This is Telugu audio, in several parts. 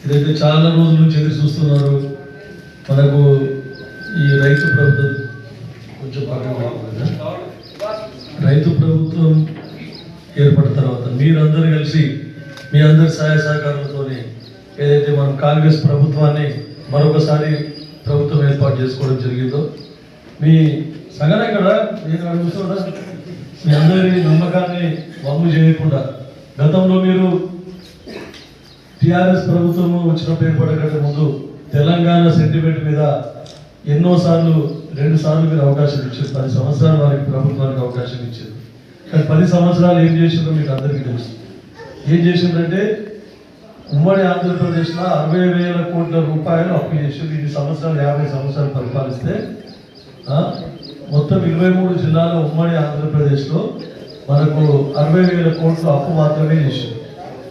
ఇదైతే చాలా రోజుల నుంచి ఎదురు చూస్తున్నారు. మనకు ఈ రైతు ప్రభుత్వం కొంచెం పక్కన రైతు ప్రభుత్వం ఏర్పడిన తర్వాత మీరందరూ కలిసి మీ అందరి సహాయ సహకారాలతో ఏదైతే మనం కాంగ్రెస్ ప్రభుత్వాన్ని మరొకసారి ప్రభుత్వం ఏర్పాటు చేసుకోవడం జరిగిందో మీ సగన ఇక్కడ నేను అడుగుతున్నా మీ అందరి నమ్మకాన్ని వమ్ము చేయకుండా. గతంలో మీరు టిఆర్ఎస్ ప్రభుత్వం వచ్చినప్పుడు ఏర్పడకంటే ముందు తెలంగాణ సెంటిమెంట్ మీద ఎన్నోసార్లు రెండు సార్లు మీరు అవకాశం ఇచ్చారు. పది సంవత్సరాలు వారికి ప్రభుత్వానికి అవకాశం ఇచ్చారు. కానీ పది సంవత్సరాలు ఏం చేసిందో మీకు అందరికీ తెలుసు. ఏం చేసిందంటే ఉమ్మడి ఆంధ్రప్రదేశ్లో అరవై వేల కోట్ల రూపాయలు అప్పు చేసింది ఇది సంవత్సరాలు యాభై సంవత్సరాలు పరిపాలిస్తే మొత్తం ఇరవై మూడు జిల్లాల ఉమ్మడి ఆంధ్రప్రదేశ్లో మనకు అరవై వేల కోట్ల అప్పు మాత్రమే చేసింది.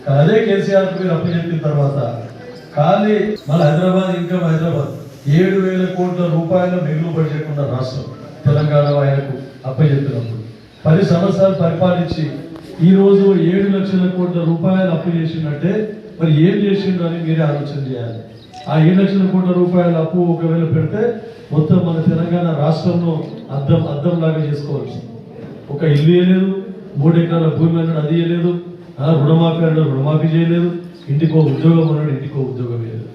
కానీ అదే కేసీఆర్ మీరు అప్పు చెప్పిన తర్వాత ఖాళీ మన హైదరాబాద్ ఇంకా హైదరాబాద్ ఏడు వేల కోట్ల రూపాయల మిగులు బడ్జెట్ ఉన్న రాష్ట్రం తెలంగాణ ఆయనకు అప్పచెప్పినప్పుడు పది సంవత్సరాలు పరిపాలించి ఈ రోజు ఏడు లక్షల కోట్ల రూపాయలు అప్పు చేసిందంటే మరి ఏం చేసిండు అని మీరే ఆలోచన చేయాలి. ఆ ఏడు లక్షల కోట్ల రూపాయల అప్పు ఒకవేళ పెడితే మొత్తం మన తెలంగాణ రాష్ట్రంలో అద్దం అద్దం లాగా చేసుకోవచ్చు. ఒక ఇల్లు వేయలేదు మూడు ఎకరాల భూమి అన్నాడు అది వేయలేదు రుణమాఫీ అన్నాడు రుణమాఫీ చేయలేదు ఇంటికో ఉద్యోగం అన్నాడు ఇంటికో ఉద్యోగం వేయలేదు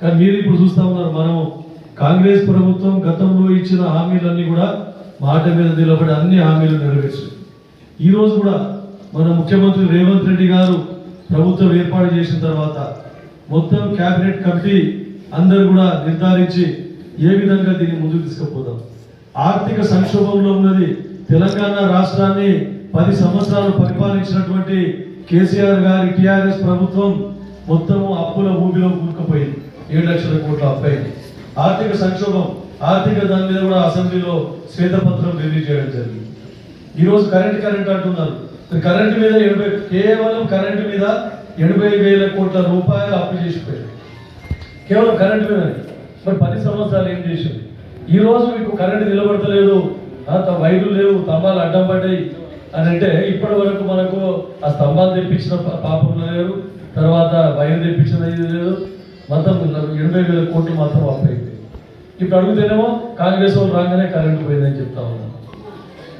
కానీ మీరు ఇప్పుడు చూస్తా ఉన్నారు మనం కాంగ్రెస్ ప్రభుత్వం గతంలో ఇచ్చిన హామీలన్నీ కూడా మాట మీద నిలబడి అన్ని హామీలు నెరవేర్చింది ఈరోజు కూడా మన ముఖ్యమంత్రి రేవంత్ రెడ్డి గారు ప్రభుత్వం ఏర్పాటు చేసిన తర్వాత మొత్తం క్యాబినెట్ కమిటీ అందరు కూడా నిర్ధారించి ఏ విధంగా దీన్ని ముందుకు తీసుకుపోదాం? ఆర్థిక సంక్షోభంలో ఉన్నది తెలంగాణ రాష్ట్రాన్ని పది సంవత్సరాలు పరిపాలించినటువంటి కేసీఆర్ గారి టిఆర్ఎస్ ప్రభుత్వం మొత్తము అప్పుల ఊబిలో కూరుకుపోయింది. ఏడు లక్షల కోట్ల అప్పయింది ఆర్థిక సంక్షోభం ఆర్థిక దాని మీద కూడా అసెంబ్లీలో శ్వేతపత్రం రిలీజ్ చేయడం జరిగింది. ఈరోజు కరెంట్ కరెంట్ అంటున్నారు. కరెంటు కరెంట్ మీద ఎనభై కేవలం కరెంట్ మీద ఎనభై వేల కోట్ల రూపాయలు అప్పు చేసిపోయారు. కేవలం కరెంట్ మీద మరి పది సంవత్సరాలు ఏం చేసింది? ఈ రోజు మీకు కరెంట్ నిలబడతలేదు ఆ, వైర్లు లేవు స్తంభాలు అడ్డం పడ్డాయి అని అంటే ఇప్పటి వరకు మనకు ఆ స్తంభాలు తెప్పించిన పాపం లేరు తర్వాత వైర్ తెప్పించిన ఇది లేదు మొత్తం ఎనభై వేల కోట్లు మాత్రం అప్పయింది. ఇప్పుడు అడుగుతేనేమో కాంగ్రెస్ వాళ్ళు రాగానే కరెంట్ పోయిందని చెప్తా ఉన్నాం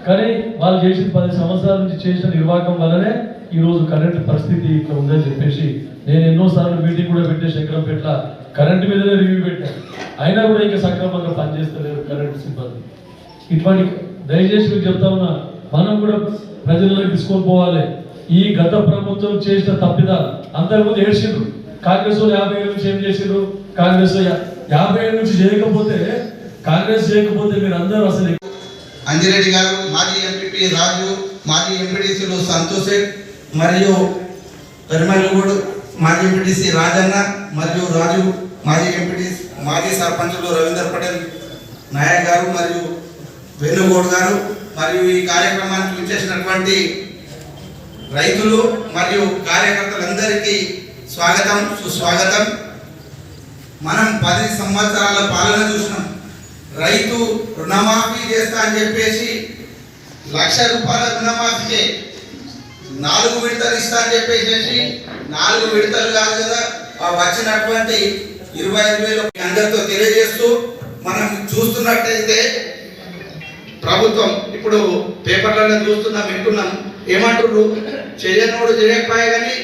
కానీ వాళ్ళు చేసిన పది సంవత్సరాల నుంచి చేసిన నిర్వాహకం వల్లనే ఈ రోజు కరెంట్ పరిస్థితి ఇట్లా ఉందని చెప్పేసి నేను ఎన్నోసార్లు మీటింగ్ కూడా పెట్టే శంకరంపేట కరెంట్ మీదనే రివ్యూ పెట్టాను అయినా కూడా ఇంకా సక్రమంగా పనిచేస్తలేరు కరెంట్ సిబ్బంది. ఇటువంటి దయచేసి మీకు చెప్తా ఉన్నా మనం కూడా ప్రజల్లో తీసుకొని పోవాలి. ఈ గత ప్రభుత్వం చేసిన తప్పిదాలు అంతకుముందు ఏడ్చిండ్రు. కాంగ్రెస్ వాళ్ళు యాభై ఏళ్ళ నుంచి ఏం చేసిండ్రు? కాంగ్రెస్ యాభై ఏళ్ళ నుంచి చేయకపోతే కాంగ్రెస్ చేయకపోతే మీరు అందరూ అసలు అంజిరెడ్డి గారు మాజీ ఎంపీ రాజు మాజీ ఎంపీడీసీలు సంతోష్ మరియు పెరుమలగూడు మాజీ ఎంపీటీసీ రాజన్న మరియు రాజు మాజీ ఎంపీటీ మాజీ సర్పంచులు రవీందర్ పటేల్ నాయక్ గారు మరియు వేణుగోడ్ గారు మరియు ఈ కార్యక్రమానికి విచ్చేసినటువంటి రైతులు మరియు కార్యకర్తలందరికీ స్వాగతం సుస్వాగతం. మనం పది సంవత్సరాల పాలన చూసినాం. రైతు రుణమాఫీ చేస్తా అని చెప్పేసి లక్ష రూపాయల రుణమాఫీకే నాలుగు విడతలు ఇస్తా అని చెప్పేసి నాలుగు విడతలు కాదు కదా ఆ వచ్చినటువంటి ఇరవై ఐదు వేలు అందరితో తెలియజేస్తూ మనం చూస్తున్నట్టయితే ప్రభుత్వం ఇప్పుడు పేపర్లలో చూస్తున్నాం వింటున్నాం. ఏమంటున్నారు చేయనోడు చేయకపోయా కానీ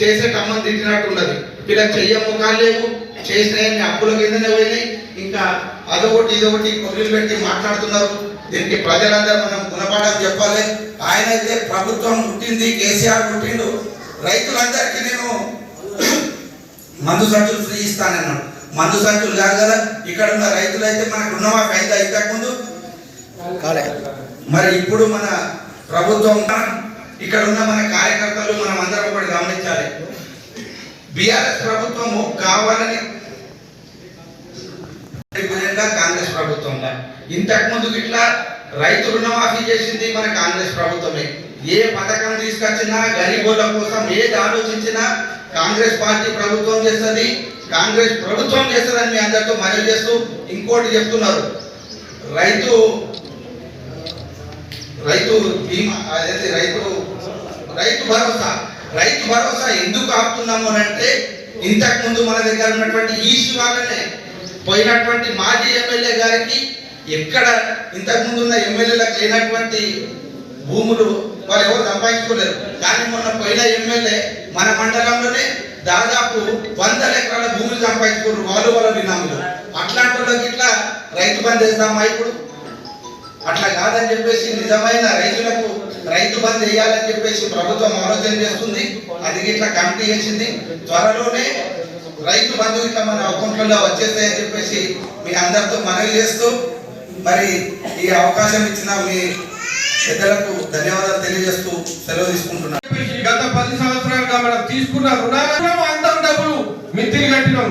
చేసే కమ్మని తిట్టినట్టున్నది వీళ్ళకి చెయ్య ముఖాలు లేవు చేసినాయని అప్పుల కిందనే పోయినాయి. ఇంకా అదొకటి ఇదొకటి కొద్దిలు పెట్టి మాట్లాడుతున్నారు. దీనికి ప్రజలందరూ మనం గుణపాఠం చెప్పాలి. ఆయన అయితే ప్రభుత్వం పుట్టింది కేసీఆర్ పుట్టిండు. రైతులందరికీ నేను మందు సంచులు ఫ్రీ ఇస్తానన్నాడు. మందు సంచులు కాదు కదా ఇక్కడ ఉన్న రైతులైతే మనకు రుణమాఫీ అయితే ఇంతకుముందు? మరి ఇప్పుడు మన ప్రభుత్వం ఇక్కడ ఉన్న మన కార్యకర్తలు మనం అందరం ఒకటి గమనించాలి. బీఆర్ఎస్ ప్రభుత్వము కావాలని కాంగ్రెస్ ప్రభుత్వంలా ఇంతకుముందు ఇట్లా రైతు రుణమాఫీ చేసింది మన కాంగ్రెస్ ప్రభుత్వమే. ఏ పథకం తీసుకొచ్చినా గరీబుల కోసం ఏది ఆలోచించినా కాంగ్రెస్ పార్టీ ప్రభుత్వం చేస్తుంది కాంగ్రెస్ ప్రభుత్వం చేస్తుందని మీ అందరితో మనవి చేస్తూ ఇంకోటి చెప్తున్నారు. రైతు రైతు బీమా అదే రైతు రైతు భరోసా రైతు భరోసా ఎందుకు ఆపుతున్నాము అని అంటే ఇంతకు ముందు మన దగ్గర ఉన్నటువంటి ఈ శివాలనే పోయినటువంటి మాజీ ఎమ్మెల్యే గారికి ఎక్కడ ఇంతకుముందు ఉన్న ఎమ్మెల్యేలకు లేనటువంటి భూములు వాళ్ళు ఎవరు సంపాదించుకోలేరు. కానీ మొన్న పోయిన ఎమ్మెల్యే మన మండలంలోనే దాదాపు వందల ఎకరాల భూములు సంపాదించుకోరు వాళ్ళు వాళ్ళ బినాములు. అట్లాంటి వాళ్ళకి ఇట్లా రైతు బంద్ వేస్తామా ఇప్పుడు? అట్లా కాదని చెప్పేసి నిజమైన రైతులకు రైతు బంద్ వేయాలని చెప్పేసి ప్రభుత్వం ఆలోచన చేస్తుంది. అది ఇట్లా కమిటీ చేసింది త్వరలోనే రైతు బంధు ఇట్లా మన అకౌంట్లలో వచ్చేస్తాయని చెప్పేసి మీ అందరితో మనవి చేస్తూ మరి ఈ అవకాశం ఇచ్చిన మీ పెద్దలకు ధన్యవాదాలు తెలియజేస్తూ సెలవు తీసుకుంటున్నాను. గత పది సంవత్సరాలుగా మనం తీసుకున్న రుణాలను అందరం డబ్బులు మిత్తిని కట్టినాం.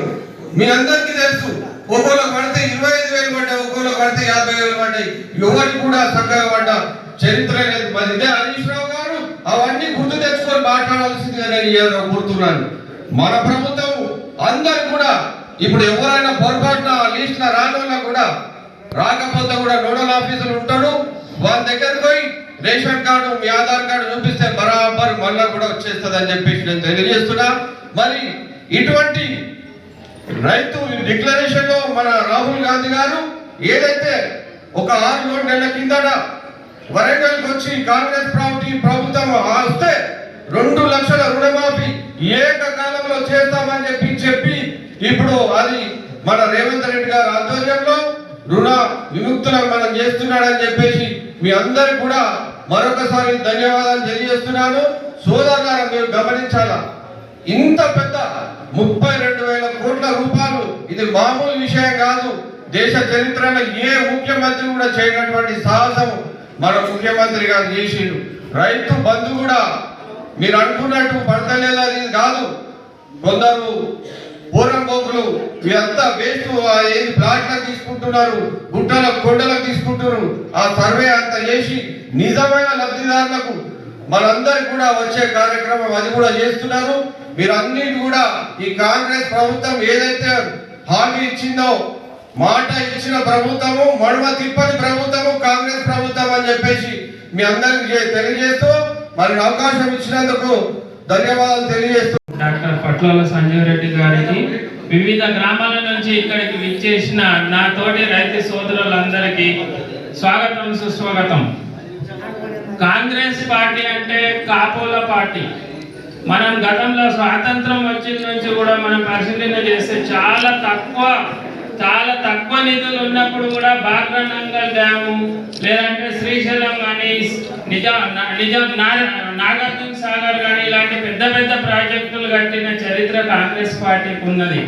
మీ అందరికీ తెలుసు ఒక్కోలో పడితే ఇరవై ఐదు వేలు పడ్డాయి ఒక్కోలో పడితే యాభై వేలు పడ్డాయి. ఎవరికి కూడా చక్కగా పడ్డా. చరిత్ర లేదు. మరి ఇదే హరీష్ రావు గారు అవన్నీ గుర్తు తెచ్చుకొని మాట్లాడాల్సిందిగా నేను కోరుతున్నాను. మన ప్రభుత్వం అందరు కూడా ఇప్పుడు ఎవరైనా పొరపాటున లీస్ట్ రాని కూడా రాకపోతే కూడా నోడల్ ఆఫీసర్ ఉంటాడు వాళ్ళ దగ్గరకు పోయి రేషన్ కార్డు మీ ఆధార్ కార్డు చూపిస్తే బరాబర్ మళ్ళా కూడా వచ్చేస్తుంది అని చెప్పేసి నేను తెలియజేస్తున్నా. మరి ఇటువంటి రైతు డిక్లరేషన్లో మన రాహుల్ గాంధీ గారు ఏదైతే ఒక ఆరు ఏడు నెలల కిందట వరంగల్కి వచ్చి కాంగ్రెస్ ప్రాపర్టీ ప్రభుత్వం వస్తే రెండు లక్షల రుణమాఫీ ఏకకాలంలో చేస్తామని చెప్పి చెప్పి ఇప్పుడు అది మన రేవంత్ రెడ్డి గారి ఆధ్వర్యంలో రుణ విముక్తులను మనం చేస్తున్నాడని చెప్పేసి మీ అందరు కూడా మరొకసారి ధన్యవాదాలు తెలియజేస్తున్నాను. సోదరులారా మీరు గమనించాలా? ఇంత పెద్ద ముప్పై రెండు వేల కోట్ల రూపాయలు ఇది మామూలు విషయం కాదు. దేశ చరిత్రలో ఏ ముఖ్యమంత్రి కూడా చేయనటువంటి సాహసం మన ముఖ్యమంత్రి గారు చేసిండు. రైతు బంధు కూడా మీరు అనుకున్నట్టు పడతలేదు అది కాదు. కొందరు పూర్వం పోకులు వేస్ట్ ఏది ప్లాట్లకు తీసుకుంటున్నారు? గుట్టలకు కొండలకు తీసుకుంటున్నారు? ఆ సర్వే అంతా చేసి నిజమైన లబ్ధిదారులకు మనందరికి కూడా వచ్చే కార్యక్రమం అది కూడా చేస్తున్నారు. మీరన్నిటి కూడా ఈ కాంగ్రెస్ ప్రభుత్వం ఏదైతే హామీ ఇచ్చిందో మాట ఇచ్చిన ప్రభుత్వము మడమ తిప్పని ప్రభుత్వము కాంగ్రెస్ ప్రభుత్వం అని చెప్పేసి మీ అందరికి తెలియజేస్తూ మరి అవకాశం ఇచ్చినందుకు ధన్యవాదాలు తెలియజేస్తూ డాక్టర్ పట్ల సంజీవ్ రెడ్డి గారికి వివిధ గ్రామాల నుంచి ఇక్కడికి విచ్చేసిన నా తోటి రైతు సోదరులందరికీ స్వాగతం సుస్వాగతం. కాంగ్రెస్ పార్టీ అంటే కాపోల పార్టీ. మనం గతంలో స్వాతంత్రం వచ్చిన నుంచి కూడా మనం పరిశీలన చేస్తే చాలా తక్కువ చాలా తక్కువ నిధులు ఉన్నప్పుడు కూడా బాగ్రనంగల్ డ్యాము లేదంటే శ్రీశైలం కానీ నిజాం నిజాం నాగార్జున సాగర్ కానీ ఇలాంటి పెద్ద పెద్ద ప్రాజెక్టులు కట్టిన చరిత్ర కాంగ్రెస్ పార్టీకి ఉన్నది.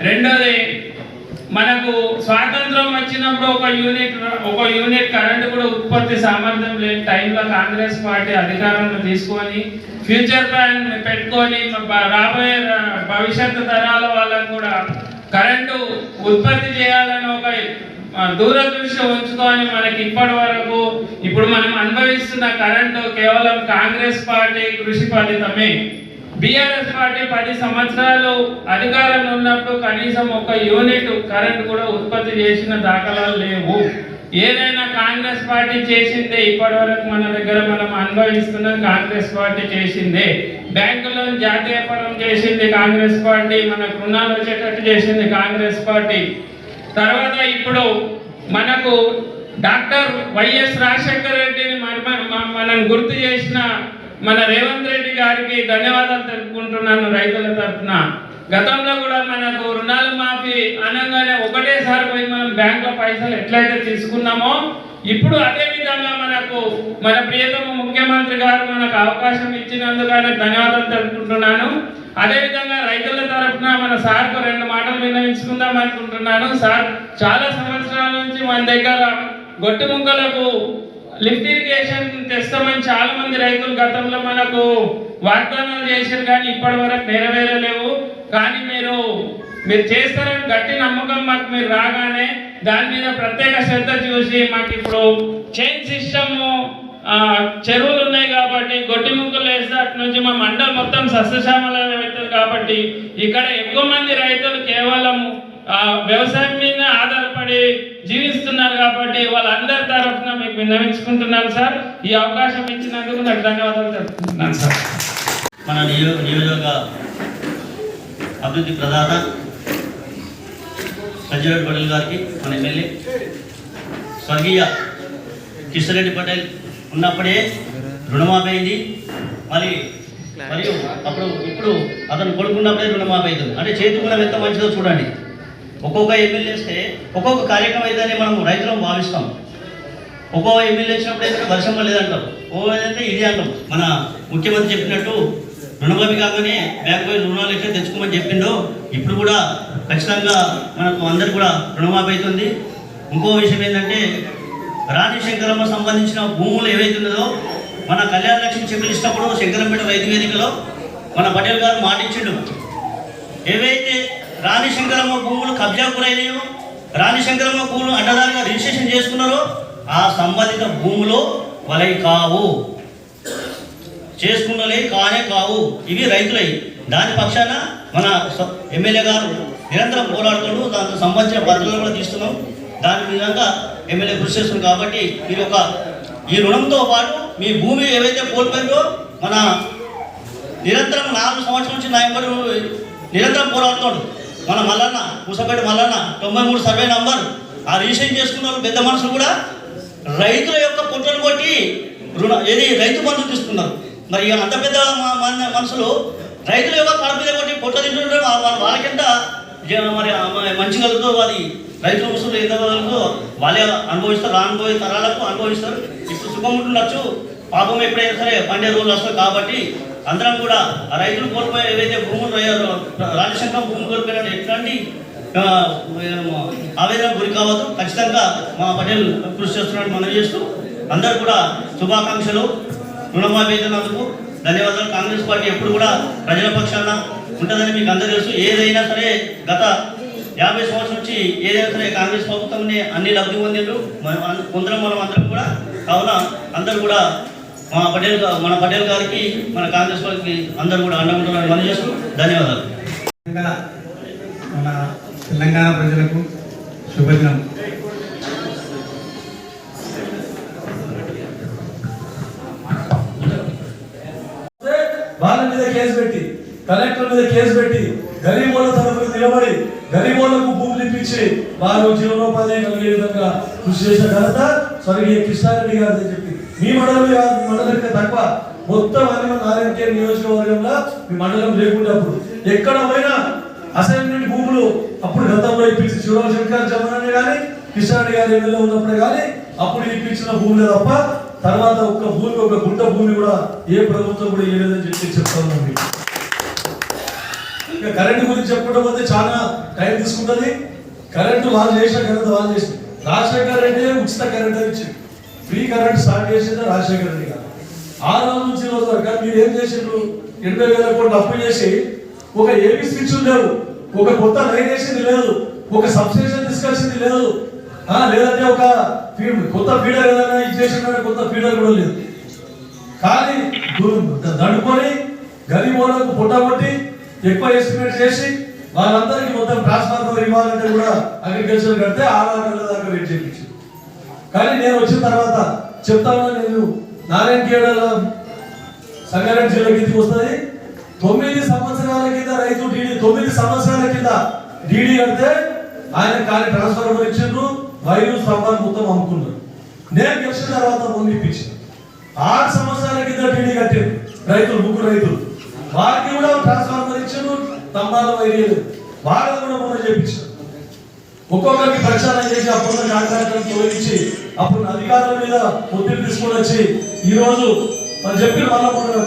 రెండోది మనకు స్వాతంత్రం వచ్చినప్పుడు ఒక యూనిట్ ఒక యూనిట్ కరెంట్ కూడా ఉత్పత్తి సామర్థ్యం లేని టైంలో కాంగ్రెస్ పార్టీ అధికారంలో తీసుకొని ఫ్యూచర్ ప్లాన్ పెట్టుకొని రాబోయే భవిష్యత్తు తరాల వాళ్ళకు కూడా కరెంటు ఉత్పత్తి చేయాలని ఒక దూరదృష్టి ఉంచుకొని మనకి ఇప్పటి వరకు ఇప్పుడు మనం అనుభవిస్తున్న కరెంటు కేవలం కాంగ్రెస్ పార్టీ కృషి ఫలితమే. బీఆర్ఎస్ పార్టీ పది సంవత్సరాలు అధికారంలో ఉన్నప్పుడు కనీసం ఒక యూనిట్ కరెంట్ కూడా ఉత్పత్తి చేసిన దాఖలాలు లేవు. ఏదైనా కాంగ్రెస్ పార్టీ చేసిందే ఇప్పటి వరకు మన దగ్గర మనం అనుభవిస్తున్న కాంగ్రెస్ పార్టీ చేసిందే. బ్యాంకులో జాతీయపరం చేసింది కాంగ్రెస్ పార్టీ మనకు రుణాలు వచ్చేటట్టు చేసింది కాంగ్రెస్ పార్టీ. తర్వాత ఇప్పుడు మనకు డాక్టర్ వైఎస్ రాజశేఖర రెడ్డిని మనం గుర్తు చేసిన మన రేవంత్ రెడ్డి గారికి ధన్యవాదాలు తెలుపుకుంటున్నాను రైతుల తరఫున. గతంలో కూడా మనకు రుణాలు మాఫీ అనగానే ఒకటేసారి పోయి మనం బ్యాంకులో పైసలు ఎట్లయితే తీసుకున్నామో ఇప్పుడు అదే విధంగా మనకు మన ప్రియతమ ముఖ్యమంత్రి గారు మనకు అవకాశం ఇచ్చినందుకు ఆయనకు ధన్యవాదాలు తెలుపుకుంటున్నాను. అదేవిధంగా రైతుల తరఫున మన సార్కు రెండు మాటలు విన్నవించుకుందాం అనుకుంటున్నాను. సార్ చాలా సంవత్సరాల నుంచి మన దగ్గర గొట్టి ముక్కలకు లిఫ్ట్ ఇరిగేషన్ తెస్తామని చాలా మంది రైతులు గతంలో మనకు వాగ్దానాలు చేశారు కానీ ఇప్పటి వరకు నెరవేరలేవు. కానీ మీరు మీరు చేస్తారని గట్టి నమ్మకం మాకు మీరు రాగానే దాని మీద ప్రత్యేక శ్రద్ధ చూసి మాకు ఇప్పుడు చైన్ సిస్టమ్ చెరువులు ఉన్నాయి కాబట్టి గొట్టి ముక్కలు వేస్తే అటు నుంచి మా మండలం మొత్తం సస్యశ్యామలం అవుతుంది కాబట్టి ఇక్కడ ఎక్కువ మంది రైతులు కేవలం వ్యవసాయం మీద ఆధారపడి జీవిస్తున్నారు కాబట్టి వాళ్ళందరి తరఫున మీకు విన్నవించుకుంటున్నాను సార్. ఈ అవకాశం ఇచ్చినందుకు నాకు ధన్యవాదాలు తెలుపుతున్నాను సార్. మన నియోజక అభివృద్ధి ప్రధాన సంజయ్ పటేల్ గారికి మన ఎమ్మెల్యే స్వర్గీయ కిషన్ పటేల్ ఉన్నప్పుడే రుణమాఫీ అయింది మరి మరియు అప్పుడు ఇప్పుడు అతను కొడుకున్నప్పుడే రుణమాఫీ అవుతుంది అంటే చేతి గుణం ఎంత మంచిదో చూడండి. ఒక్కొక్క ఎమ్మెల్యే వస్తే ఒక్కొక్క కార్యక్రమం అయితేనే మనం రైతులను భావిస్తాం. ఒక్కో ఎమ్మెల్యే వచ్చినప్పుడు అయితే వర్షం లేదంటాం ఓ అయితే ఇది అంటాం. మన ముఖ్యమంత్రి చెప్పినట్టు రుణమాఫీ కాగానే బ్యాంక్ పోయి రుణాలు ఎక్కడ తెచ్చుకోమని చెప్పిండో ఇప్పుడు కూడా ఖచ్చితంగా మనకు అందరు కూడా రుణమాఫీ అవుతుంది. ఇంకో విషయం ఏంటంటే రాణి శంకరమ్మ సంబంధించిన భూములు ఏవైతే ఉన్నదో మన కళ్యాణ లక్ష్మి చెక్కులు ఇచ్చినప్పుడు శంకరంపేట రైతు వేదికలో మన పటేల్ గారు మాటించిండు ఏవైతే రాణి శంకరమ్మ భూములు కబ్జా గురైనాయో రాణి శంకరమ్మ భూములు అడ్డదారిగా రిజిస్ట్రేషన్ చేసుకున్నారో ఆ సంబంధిత భూములు వలై కావు. చేసుకున్నలే కానే కావు. ఇవి రైతులై. దాని పక్షాన మన ఎమ్మెల్యే గారు నిరంతరం పోరాడుతూ దానికి సంబంధించిన పద్ధతులు కూడా తీస్తున్నాం. దాని విధంగా ఎమ్మెల్యే కృషి చేస్తున్నాం కాబట్టి మీరు ఒక ఈ రుణంతో పాటు మీ భూమి ఏవైతే కోల్పోయిందో మన నిరంతరం నాలుగు సంవత్సరం నుంచి నా నిరంతరం పోరాడుతున్నాడు మన మల్లన్న పూసపేట మల్లన్న తొంభై మూడు సర్వే నంబర్ ఆ రిజిస్ట్రేషన్ చేసుకున్న వాళ్ళు పెద్ద మనుషులు కూడా రైతుల యొక్క పొట్టలు కొట్టి రుణ ఏది రైతు బంధు తీసుకున్నారు. మరి అంత పెద్ద మన- మనుషులు రైతుల యొక్క కడప కొట్టి పొట్ట తింటుంటే వాళ్ళకింత మరి మంచి కలుగుతో అది రైతుల ముసులు ఎంత వాళ్ళే అనుభవిస్తారు రానుభవి తరాలకు అనుభవిస్తారు. ఇప్పుడు సుఖం ఉండొచ్చు పాపం ఎప్పుడైనా సరే పండే రోజులు వస్తాయి కాబట్టి అందరం కూడా ఆ రైతులు కోల్పోయి ఏవైతే భూములు అయ్యారో రాజశంకరం భూములు కోల్పోయినట్టు ఎట్లాంటి ఆవేదన గురి కావద్దు. ఖచ్చితంగా మా పటేల్ కృషి చేస్తున్నట్టు మనం చేస్తూ అందరు కూడా శుభాకాంక్షలు రుణమాఫీ ధన్యవాదాలు. కాంగ్రెస్ పార్టీ ఎప్పుడు కూడా ప్రజల పక్షాన ఉంటుందని మీకు అందరూ తెలుసు. ఏదైనా సరే గత యాభై సంవత్సరం నుంచి ఏదైనా సరే కాంగ్రెస్ ప్రభుత్వంని అన్ని లబ్ధి పొందిండ్రు. కొందరం మనం అందరం కూడా. కావున అందరూ కూడా మా పటేల్ మన పటేల్ గారికి మన కాంగ్రెస్ పార్టీకి అందరూ కూడా అండగా ఉండాలని మనం చేస్తూ ధన్యవాదాలు. మన తెలంగాణ ప్రజలకు శుభదినం. వాళ్ళ మీద కేసు పెట్టి కలెక్టర్ మీద కేసు పెట్టి గరీబోళ్ళ తరఫున నిలబడి గరీబోళ్ళకు భూములు ఇప్పించి వారు జీవనోపాధి కలిగే విధంగా కృషి చేసిన ఘనత స్వర్గీయ కృష్ణారెడ్డి గారు చెప్పి మీ మండలం మండలం తక్కువ మొత్తం అన్ని మన నారాయణ నియోజకవర్గంలో మీ మండలం లేకుండా అప్పుడు. ఎక్కడ పోయినా అసైన్మెంట్ భూములు అప్పుడు గతంలో ఇప్పించి శివరావు శంకర్ జమనాన్ని కానీ కిషారెడ్డి గారి ఎమ్మెల్యే ఉన్నప్పుడే కానీ అప్పుడు ఇప్పించిన భూములు తప్ప తర్వాత ఒక్క భూమి ఒక గుంట భూమి కూడా ఏ ప్రభుత్వం కూడా ఇవ్వలేదని చెప్పి చెప్తాను మీకు. ఇక కరెంట్ గురించి చెప్పడం వల్ల చాలా టైం తీసుకుంటుంది. కరెంటు వాళ్ళు చేసిన కరెంట్ వాళ్ళు చేసిన రాజశేఖర్ రెడ్డి ఉచిత కరెంట్ అని ఇచ్చింది ఫ్రీ కరెంట్ స్టార్ట్ చేసింది రాజశేఖర్ రెడ్డి గారు. ఆ రోజు నుంచి రోజు వరకు మీరు ఏం చేసిండ్రు? ఎనభై వేల కోట్లు అప్పు చేసి ఒక ఏపీ స్విచ్ లేవు ఒక కొత్త లైన్ వేసింది లేదు. ఒక సబ్స్టేషన్ తీసుకొచ్చింది లేదు. లేదంటే ఒక ఫీడ్ కొత్త ఫీడర్ ఏదైనా ఇచ్చేసిన కొత్త ఫీడర్ కూడా లేదు. కానీ దు- దడుకొని గరీబోళ్ళకు పుట్టగొట్టి ఎక్కువ ఎస్టిమేట్ చేసి వాళ్ళందరికీ మొత్తం ట్రాన్స్ఫార్మర్ ఇవ్వాలంటే కూడా అగ్రికల్చర్ కడితే ఆరు నెలల దాకా వెయిట్ చేయించు కానీ నేను వచ్చిన తర్వాత చెప్తాను నేను నారాయణ కేడల సంగారెడ్డి జిల్లా కిందకి వస్తుంది. తొమ్మిది సంవత్సరాల కింద రైతు డీడీ తొమ్మిది సంవత్సరాల కింద డీడీ కడితే ఆయన కానీ ట్రాన్స్ఫార్మర్ ఇచ్చిండ్రు వైరు స్తంభాన్ని మొత్తం అమ్ముకున్నారు. నేను గెలిచిన తర్వాత ముందు ఇప్పించాను. ఆరు సంవత్సరాల కింద డీడీ కట్టారు రైతులు ముగ్గురు రైతులు. వారికి కూడా ట్రాన్స్ఫార్మర్ ఇచ్చాను తమ్మాల వైరియలు వాళ్ళని కూడా మొన్న చేపించారు ఒక్కొక్కరికి ప్రచారం చేసి అప్పుడు కాంట్రాక్టర్ తొలగించి అప్పుడు అధికారుల మీద ఒత్తిడి తీసుకొని వచ్చి ఈ రోజు మనం చెప్పిన వాళ్ళ మనకు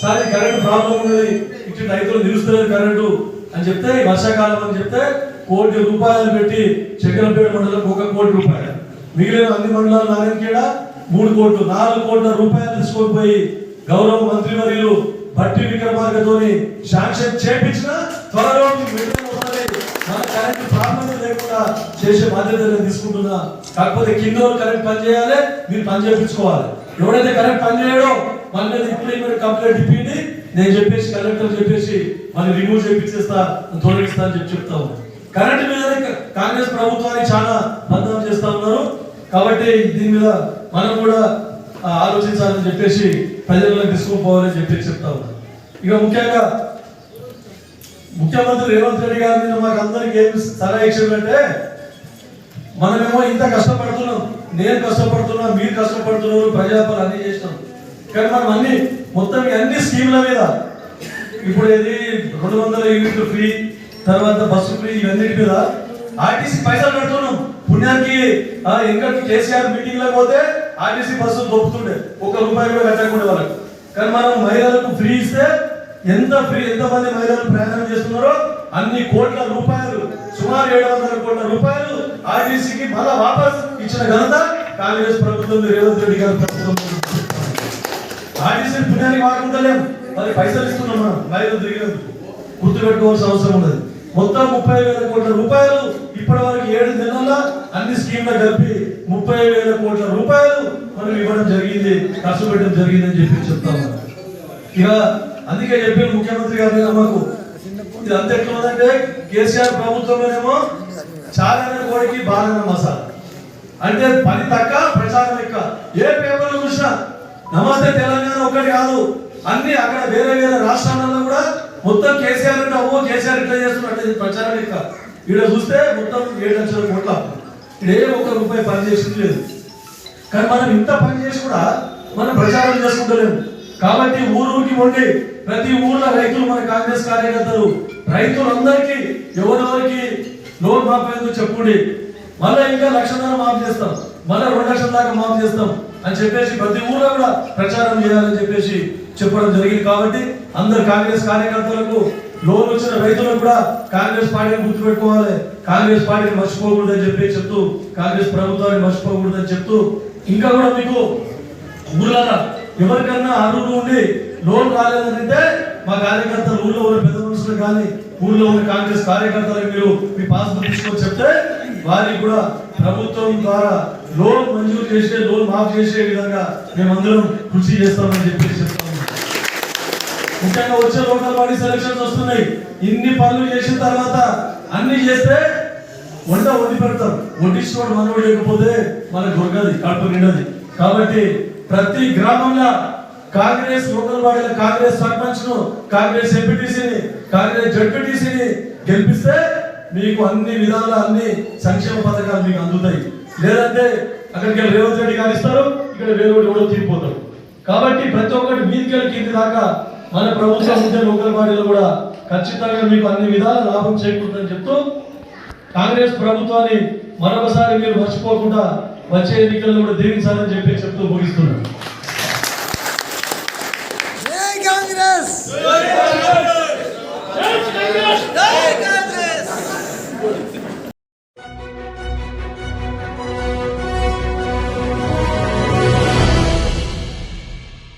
సార్ కరెంటు ప్రాబ్లం ఉన్నది ఇటు రైతులు నిలుస్తున్నారు కరెంటు అని చెప్తే వర్షాకాలం అని చెప్తే కోటి రూపాయలు పెట్టి చక్రపేట మండలం ఒక కోటి రూపాయలు. మిగిలిన అన్ని మండలాలు నారాయణకేడ మూడు కోట్లు నాలుగు కోట్ల రూపాయలు తీసుకొని పోయి గౌరవ మంత్రివర్యులు భట్టి విక్రమార్కతోని శాంక్షన్ చేపించిన త్వరలో కరెంట్ ప్రాబ్లం లేకుండా చేసే బాధ్యత నేను తీసుకుంటున్నా. కాకపోతే కింద కరెంట్ పని చేయాలి మీరు పని చేయించుకోవాలి ఎవడైతే కరెంట్ పని చేయడో మన మీద ఇప్పుడు మీరు కంప్లైంట్ ఇప్పింది నేను చెప్పేసి కలెక్టర్ చెప్పేసి మళ్ళీ రిమూవ్ చేయించేస్తా తొలగిస్తా అని చెప్పి చెప్తా కరెంట్ మీద కాంగ్రెస్ ప్రభుత్వాన్ని చాలా బదనాం చేస్తా ఉన్నారు. కాబట్టి దీని మీద మనం కూడా ఆలోచించాలని చెప్పేసి ప్రజల్లో తీసుకుపోవాలని చెప్పి చెప్తా ఉన్నాను ఇక ముఖ్యంగా ముఖ్యమంత్రి రేవంత్ రెడ్డి గారి మీద మాకు అందరికి ఏం సలహా ఇచ్చిందంటే మనమేమో ఇంత కష్టపడుతున్నాం నేను కష్టపడుతున్నా మీరు కష్టపడుతున్నారు ప్రజాపాలు అన్ని చేసినాం. కానీ మనం అన్ని మొత్తం అన్ని స్కీమ్ల మీద ఇప్పుడు ఇది రెండు వందల యూనిట్లు ఫ్రీ తర్వాత బస్సు ఫ్రీ ఇవన్నిటి మీద ఆర్టీసీ పైసలు కడుతున్నాం. పుణ్యానికి ఇంకా కేసీఆర్ మీటింగ్లో పోతే ఆర్టీసీ బస్సు దొప్పుతుండే ఒక రూపాయి కూడా కట్టకుండా వాళ్ళకి. కానీ మనం మహిళలకు ఫ్రీ ఇస్తే ఎంత ఫ్రీ ఎంతమంది మహిళలు ప్రయాణం చేస్తున్నారో అన్ని కోట్ల రూపాయలు సుమారు ఏడు వందల కోట్ల రూపాయలు ఆర్టీసీకి మళ్ళా వాపస్ ఇచ్చిన ఘనత కాంగ్రెస్ ప్రభుత్వం రేవంత్ రెడ్డి గారి ప్రభుత్వం ఆర్టీసీ పుణ్యానికి వాడుకుంటలేం. మరి పైసలు ఇస్తున్నాం మనం మహిళలు తిరిగినందుకు. గుర్తుపెట్టుకోవాల్సిన అవసరం ఉన్నది. మొత్తం ముప్పై వేల కోట్ల రూపాయలు ఇప్పటి వరకు ఏడు నెలల్లో అన్ని స్కీమ్లు కలిపి ముప్పై వేల కోట్ల రూపాయలు మనం ఇవ్వడం జరిగింది ఖర్చు పెట్టడం జరిగింది చెప్పి చెప్తా. ఇక అందుకే చెప్పారు ముఖ్యమంత్రి గారు మాకు ఇది అంత ఎట్లా ఉందంటే కేసీఆర్ ప్రభుత్వంలోనేమో చాలన కోడికి బాలన మసాలా. అంటే పని తక్క ప్రచారం ఎక్క ఏ పేపర్ చూసినా నమస్తే తెలంగాణ ఒక్కటి కాదు అన్ని అక్కడ వేరే వేరే రాష్ట్రాలలో కూడా మొత్తం కేసీఆర్ అంటే అవ్వో కేసీఆర్ ఇట్లా చేస్తున్నట్టు ప్రచారం ఎక్క ఇక్కడ చూస్తే మొత్తం ఏడు లక్షల కోట్ల. ఏ ఒక్క రూపాయి పని చేసింది లేదు. కానీ మనం ఇంత పని చేసి కూడా మనం ప్రచారం చేసుకుంటలేము. కాబట్టి ఊరూరికి ఉండి ప్రతి ఊర్లో రైతులు మన కాంగ్రెస్ కార్యకర్తలు రైతులందరికీ ఎవరెవరికి లోన్ మాఫీ అయిందో మళ్ళీ ఇంకా లక్షన్నర మాఫ్ చేస్తాం. మళ్ళీ రెండు లక్షల దాకా మాఫ్ చేస్తాం అని చెప్పేసి ప్రతి ఊర్లో కూడా ప్రచారం చేయాలని చెప్పేసి చెప్పడం జరిగింది. కాబట్టి అందరు కాంగ్రెస్ కార్యకర్తలకు లోన్ వచ్చిన రైతులకు కూడా కాంగ్రెస్ పార్టీని గుర్తుపెట్టుకోవాలి. కాంగ్రెస్ పార్టీని మర్చిపోకూడదని చెప్పి చెప్తూ కాంగ్రెస్ ప్రభుత్వాన్ని మర్చిపోకూడదని చెప్తూ ఇంకా కూడా మీకు ఊర్లలో ఎవరికన్నా అర్హులు ఉండి లోన్ రాలేదంటే మా కార్యకర్తలు ఊళ్ళో ఉన్న పెద్ద మనుషులు కానీ ఊళ్ళో ఉన్న కాంగ్రెస్ కార్యకర్తలకు మీరు మీ పాస్బుక్ తీసుకొని చెప్తే వారికి కూడా ప్రభుత్వం ద్వారా లోన్ మంజూరు చేసే లోన్ మాఫ్ చేసే విధంగా మేమందరం కృషి చేస్తామని చెప్పి చెప్తాం. ముఖ్యంగా వచ్చే లోకల్ బాడీ సెలక్షన్స్ వస్తున్నాయి. ఇన్ని పనులు చేసిన తర్వాత అన్ని చేస్తే వంట వండి పెడతాం వడ్డించుకోవడం మనవి లేకపోతే మనకు దొరకది కడుపు నిండది. కాబట్టి ప్రతి గ్రామంలో కాంగ్రెస్ లోకల్ బాడీల కాంగ్రెస్ సర్పంచ్ను కాంగ్రెస్ ఎంపీటీసీని కాంగ్రెస్ జడ్పీటీసీని గెలిపిస్తే మీకు అన్ని విధాల అన్ని సంక్షేమ పథకాలు మీకు అందుతాయి. లేదంటే అక్కడికి వెళ్ళి రేవంత్ రెడ్డి గారు ఇస్తారు ఇక్కడ వేరే వాడు తీరిపోతారు. కాబట్టి ప్రతి ఒక్కటి మీదికెళ్ళి కింది దాకా మన ప్రభుత్వం ఉంటే లోకల్ బాడీలో కూడా ఖచ్చితంగా మీకు అన్ని విధాల లాభం చేకూరుతుందని చెప్తూ కాంగ్రెస్ ప్రభుత్వాన్ని మరొకసారి మీరు మర్చిపోకుండా వచ్చే ఎన్నికల్లో కూడా దీవించాలని చెప్పి చెప్తూ ముగిస్తున్నాను.